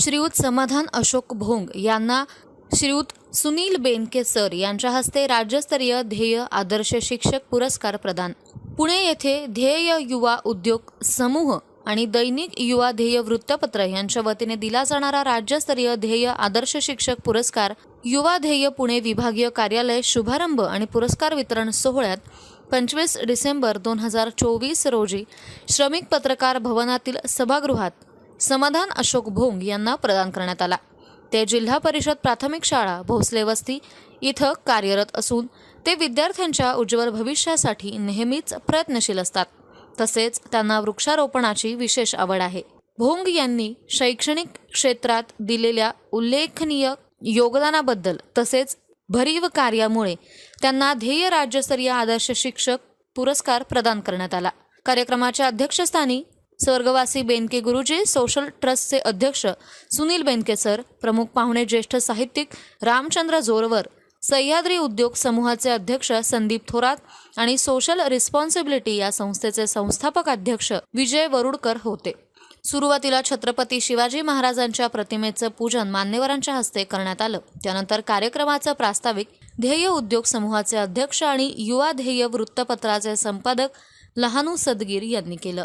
श्रीयुत समाधान अशोक भोंग यांना श्रीयुत सुनील बेनके सर यांच्या हस्ते राज्यस्तरीय ध्येय आदर्श शिक्षक पुरस्कार प्रदान. पुणे येथे ध्येय युवा उद्योग समूह आणि दैनिक युवा ध्येय वृत्तपत्र यांच्या वतीने दिला जाणारा राज्यस्तरीय ध्येय आदर्श शिक्षक पुरस्कार युवा ध्येय पुणे विभागीय कार्यालय शुभारंभ आणि पुरस्कार वितरण सोहळ्यात पंचवीस डिसेंबर दोन हजार चोवीस रोजी श्रमिक पत्रकार भवनातील सभागृहात समाधान अशोक भोंग यांना प्रदान करण्यात आला. ते जिल्हा परिषद प्राथमिक शाळा भोसले वस्ती इथं कार्यरत असून ते विद्यार्थ्यांच्या उज्ज्वल भविष्यासाठी नेहमीच प्रयत्नशील असतात. तसेच त्यांना वृक्षारोपणाची विशेष आवड आहे. भोंग यांनी शैक्षणिक क्षेत्रात दिलेल्या उल्लेखनीय योगदानाबद्दल तसेच भरीव कार्यामुळे त्यांना ध्येय राज्यस्तरीय आदर्श शिक्षक पुरस्कार प्रदान करण्यात आला. कार्यक्रमाच्या अध्यक्षस्थानी स्वर्गवासी बेनके गुरुजी सोशल ट्रस्टचे अध्यक्ष सुनील बेनके सर प्रमुख पाहुणे ज्येष्ठ साहित्यिक रामचंद्र जोरवर सह्याद्री उद्योग समूहाचे अध्यक्ष संदीप थोरात आणि सोशल रिस्पॉन्सिबिलिटी या संस्थेचे संस्थापक अध्यक्ष विजय वरुडकर होते. सुरुवातीला छत्रपती शिवाजी महाराजांच्या प्रतिमेचं पूजन मान्यवरांच्या हस्ते करण्यात आलं. त्यानंतर कार्यक्रमाचं प्रास्ताविक ध्येय उद्योग समूहाचे अध्यक्ष आणि युवा ध्येय वृत्तपत्राचे संपादक लहानू सदगीर यांनी केलं.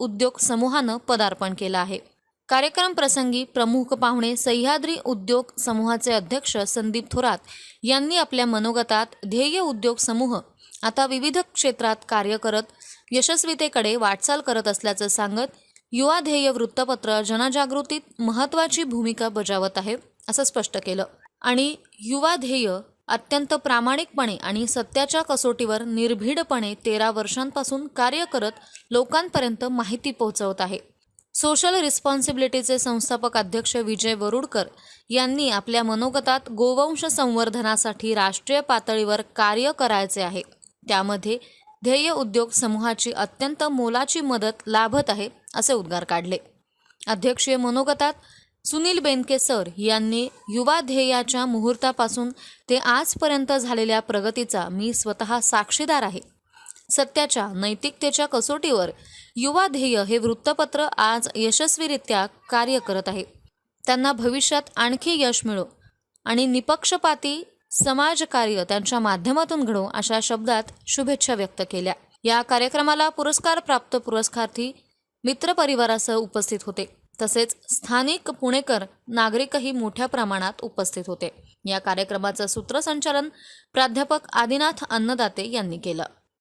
उद्योग समूहानं पदार्पण केलं आहे. कार्यक्रम प्रसंगी प्रमुख पाहुणे सह्याद्री उद्योग समूहाचे अध्यक्ष संदीप थोरात यांनी आपल्या मनोगतात ध्येय उद्योग समूह आता विविध क्षेत्रात कार्य करत यशस्वीतेकडे वाटचाल करत असल्याचं सांगत युवा ध्येय वृत्तपत्र जनजागृतीत महत्त्वाची भूमिका बजावत आहे असं स्पष्ट केलं. आणि युवा ध्येय अत्यंत प्रामाणिकपणे आणि सत्याच्या कसोटीवर निर्भीडपणे तेरा वर्षांपासून कार्य करत लोकांपर्यंत माहिती पोहोचवत आहे. सोशल रिस्पॉन्सिबिलिटीचे संस्थापक अध्यक्ष विजय वरुडकर यांनी आपल्या मनोगतात गोवंश संवर्धनासाठी राष्ट्रीय पातळीवर कार्य करायचे आहे. त्यामध्ये ध्येय उद्योग समूहाची अत्यंत मोलाची मदत लाभत आहे असे उद्गार काढले. अध्यक्षीय मनोगतात सुनील बेनके सर यांनी युवा ध्येयाच्या मुहूर्तापासून ते आजपर्यंत झालेल्या प्रगतीचा मी स्वतः साक्षीदार आहे. सत्याच्या नैतिकतेच्या कसोटीवर युवा ध्येय हे वृत्तपत्र आज यशस्वीरित्या कार्य करत आहे. त्यांना भविष्यात आणखी यश मिळो आणि निपक्षपाती समाजकार्य त्यांच्या माध्यमातून घडो अशा शब्दात शुभेच्छा व्यक्त केल्या. या कार्यक्रमाला पुरस्कार प्राप्त पुरस्कार्थी मित्रपरिवारासह उपस्थित होते. तसेच स्थानिक पुणेकर नागरिकही मोठ्या प्रमाणात उपस्थित होते. या कार्यक्रमाचं सूत्रसंचालन प्राध्यापक आदिनाथ अन्नदाते यांनी केलं.